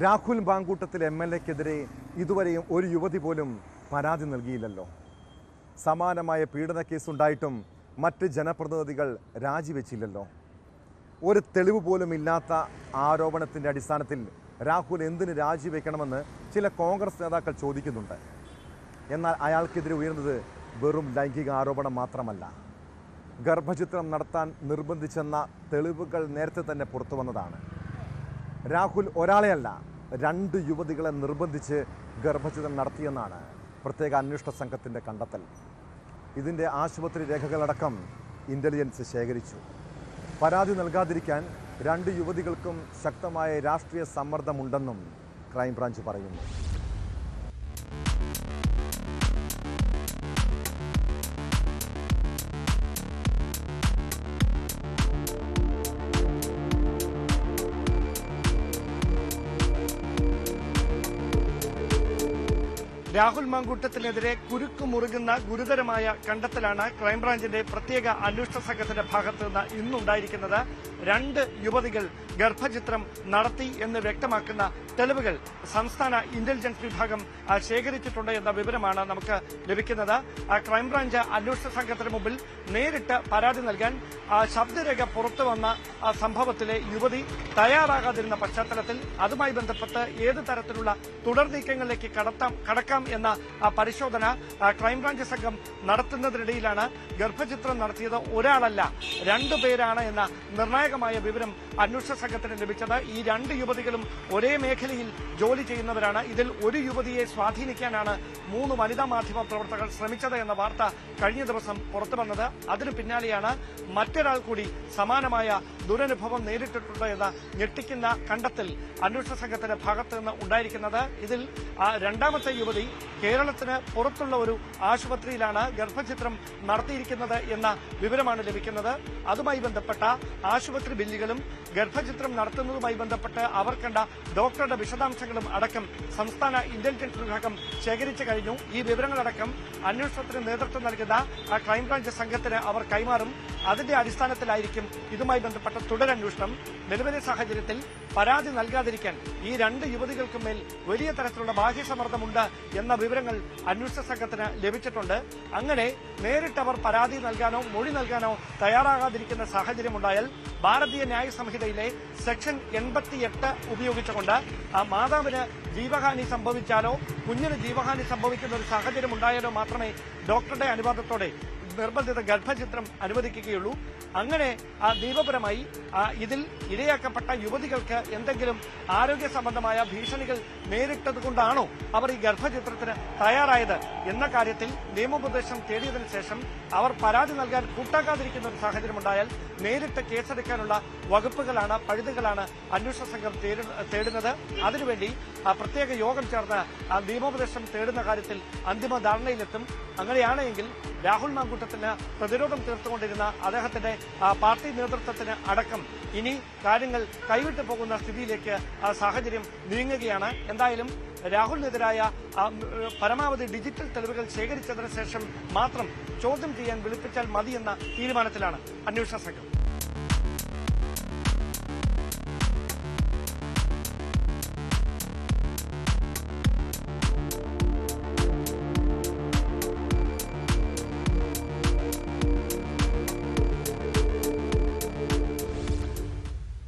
Rahul ബാങ്കൂട്ടത്തിൽ M L എക്കെതിരെ ഇതുവരെയും ഒരു യുവതി പോലും പരാതി നൽകിയില്ലല്ലോ. സമാനമായ പീഡന കേസുണ്ടായിട്ടും മറ്റ് ജനപ്രതിനിധികൾ രാജിവെച്ചില്ലല്ലോ. ഒരു തെളിവ് പോലും ഇല്ലാത്ത ആരോപണത്തിന്റെ അടിസ്ഥാനത്തിൽ രാഹുൽ എന്തിന് രാജിവെക്കണമെന്ന് ചില കോൺഗ്രസ് നേതാക്കൾ ചോദിക്കുന്നുണ്ട്. എന്നാൽ അയാൾക്കെതിരെ ഉയർന്നത് വെറും ലൈംഗിക ആരോപണം മാത്രമല്ല. ഗർഭചിത്രം നടത്താൻ നിർബന്ധിച്ചെന്ന തെളിവുകൾ നേരത്തെ തന്നെ പുറത്തു വന്നതാണ്. രാഹുൽ ഒരാളെയല്ല രണ്ട് യുവതികളെ നിർബന്ധിച്ച് ഗർഭചിത്രം നടത്തിയെന്നാണ് പ്രത്യേക അന്വേഷണ സംഘത്തിന്റെ കണ്ടെത്തൽ. ഇതിന്റെ ആശുപത്രി രേഖകളടക്കം ഇന്റലിജൻസ് ശേഖരിച്ചു. പരാതി നൽകാതിരിക്കാൻ രണ്ട് യുവതികൾക്കും ശക്തമായ രാഷ്ട്രീയ സമ്മർദ്ദമുണ്ടെന്നും ക്രൈംബ്രാഞ്ച് പറയുന്നു. രാഹുൽ മങ്കൂട്ടത്തിനെതിരെ കുരുക്ക് മുറുകുന്ന ഗുരുതരമായ കണ്ടെത്തലാണ് ക്രൈംബ്രാഞ്ചിന്റെ പ്രത്യേക അന്വേഷണ സംഘത്തിന്റെ ഭാഗത്തുനിന്ന് ഇന്നുണ്ടായിരിക്കുന്നത് രണ്ട് യുവതികൾ ഗർഭചിത്രം നടത്തി എന്ന് വ്യക്തമാക്കുന്ന തെളിവുകൾ സംസ്ഥാന ഇന്റലിജൻസ് വിഭാഗം ശേഖരിച്ചിട്ടുണ്ട് എന്ന വിവരമാണ് നമുക്ക് ലഭിക്കുന്നത്. ക്രൈംബ്രാഞ്ച് അന്വേഷണ സംഘത്തിന് മുമ്പിൽ നേരിട്ട് പരാതി നൽകാൻ ശബ്ദരേഖ പുറത്തു വന്ന സംഭവത്തിലെ യുവതി തയ്യാറാകാതിരുന്ന പശ്ചാത്തലത്തിൽ അതുമായി ബന്ധപ്പെട്ട് ഏത് തരത്തിലുള്ള തുടർ നീക്കങ്ങളിലേക്ക് കടക്കാം എന്ന പരിശോധന ക്രൈംബ്രാഞ്ച് സംഘം നടത്തുന്നതിനിടയിലാണ് ഗർഭചിത്രം നടത്തിയത് ഒരാളല്ല രണ്ടുപേരാണ് എന്ന നിർണായകമായ വിവരം അന്വേഷണ സംഘത്തിന് ലഭിച്ചത്. ഈ രണ്ട് യുവതികളും ഒരേ മേഖലയിൽ ജോലി ചെയ്യുന്നവരാണ്. ഇതിൽ ഒരു യുവതിയെ സ്വാധീനിക്കാനാണ് മൂന്ന് വനിതാ മാധ്യമ പ്രവർത്തകർ ശ്രമിച്ചത് എന്ന വാർത്ത കഴിഞ്ഞ ദിവസം പുറത്തു വന്നത് അതിനു പിന്നാലെയാണ് മറ്റൊരാൾ കൂടി സമാനമായ ദുരനുഭവം നേരിട്ടിട്ടുണ്ട് എന്ന ഞെട്ടിക്കുന്ന കണ്ടെത്തൽ അന്വേഷണ സംഘത്തിന്റെ ഭാഗത്ത് നിന്ന് ഉണ്ടായിരിക്കുന്നത്. ഇതിൽ രണ്ടാമത്തെ യുവതി കേരളത്തിന് പുറത്തുള്ള ഒരു ആശുപത്രിയിലാണ് ഗർഭചിത്രം നടത്തിയിരിക്കുന്നത് എന്ന വിവരമാണ് ലഭിക്കുന്നത്. അതുമായി ബന്ധപ്പെട്ട ആശുപത്രി ബില്ലുകളും ഗർഭചിത്രം നടത്തുന്നതുമായി ബന്ധപ്പെട്ട് അവർ കണ്ട ഡോക്ടറുടെ വിശദാംശങ്ങളും അടക്കം സംസ്ഥാന ഇന്റലിജൻസ് വിഭാഗം ശേഖരിച്ചു കഴിഞ്ഞു. ഈ വിവരങ്ങളടക്കം അന്വേഷണത്തിന് നേതൃത്വം നൽകുന്ന ക്രൈംബ്രാഞ്ച് സംഘത്തിന് അവർ കൈമാറും. അതിന്റെ അടിസ്ഥാനത്തിലായിരിക്കും ഇതുമായി ബന്ധപ്പെട്ട തുടരന്വേഷണം. നിലവിലെ സാഹചര്യത്തിൽ പരാതി നൽകാതിരിക്കാൻ ഈ രണ്ട് യുവതികൾക്കും മേൽ വലിയ തരത്തിലുള്ള ബാഹ്യസമ്മർദ്ദമുണ്ട് എന്ന വിവരങ്ങൾ അന്വേഷണ സംഘത്തിന് ലഭിച്ചിട്ടുണ്ട്. അങ്ങനെ നേരിട്ടവർ പരാതി നൽകാനോ മൊഴി നൽകാനോ തയ്യാറാകാതിരിക്കുന്ന സാഹചര്യമുണ്ടായാൽ ഭാരതീയ ന്യായ സംഹിതയിലെ സെക്ഷൻ എൺപത്തിയെട്ട് ഉപയോഗിച്ചുകൊണ്ട് ആ മാതാവിന് ജീവഹാനി സംഭവിച്ചാലോ കുഞ്ഞിന് ജീവഹാനി സംഭവിക്കുന്ന ഒരു സാഹചര്യം ഉണ്ടായാലോ മാത്രമേ ഡോക്ടറുടെ അനുവാദത്തോടെ നിർബന്ധിത ഗർഭചിത്രം അനുവദിക്കുകയുള്ളൂ. അങ്ങനെ ആ നിയമപരമായി ഇതിൽ ഇരയാക്കപ്പെട്ട യുവതികൾക്ക് എന്തെങ്കിലും ആരോഗ്യ സംബന്ധമായ ഭീഷണികൾ നേരിട്ടതുകൊണ്ടാണോ അവർ ഈ ഗർഭചിത്രത്തിന് തയ്യാറായത് എന്ന കാര്യത്തിൽ നിയമോപദേശം തേടിയതിനു ശേഷം അവർ പരാതി നൽകാൻ കൂട്ടാക്കാതിരിക്കുന്ന ഒരു സാഹചര്യമുണ്ടായാൽ നേരിട്ട് കേസെടുക്കാനുള്ള വകുപ്പുകളാണ് പഴുതുകളാണ് അന്വേഷണ സംഘം തേടുന്നത്. അതിനുവേണ്ടി പ്രത്യേക യോഗം ചേർന്ന് ആ നിയമോപദേശം തേടുന്ന കാര്യത്തിൽ അന്തിമ ധാരണയിലെത്തും. അങ്ങനെയാണെങ്കിൽ രാഹുൽ മാങ്കൂട്ടത്തിന് പ്രതിരോധം തീർത്തുകൊണ്ടിരുന്ന അദ്ദേഹത്തിന്റെ പാർട്ടി നേതൃത്വത്തിന് അടക്കം ഇനി കാര്യങ്ങൾ കൈവിട്ടു പോകുന്ന സ്ഥിതിയിലേക്ക് സാഹചര്യം നീങ്ങുകയാണ്. എന്തായാലും രാഹുലിനെതിരായ പരമാവധി ഡിജിറ്റൽ തെളിവുകൾ ശേഖരിച്ചതിന് ശേഷം മാത്രം ചോദ്യം ചെയ്യാൻ വിളിപ്പിച്ചാൽ മതിയെന്ന തീരുമാനത്തിലാണ് അന്വേഷണ സംഘം.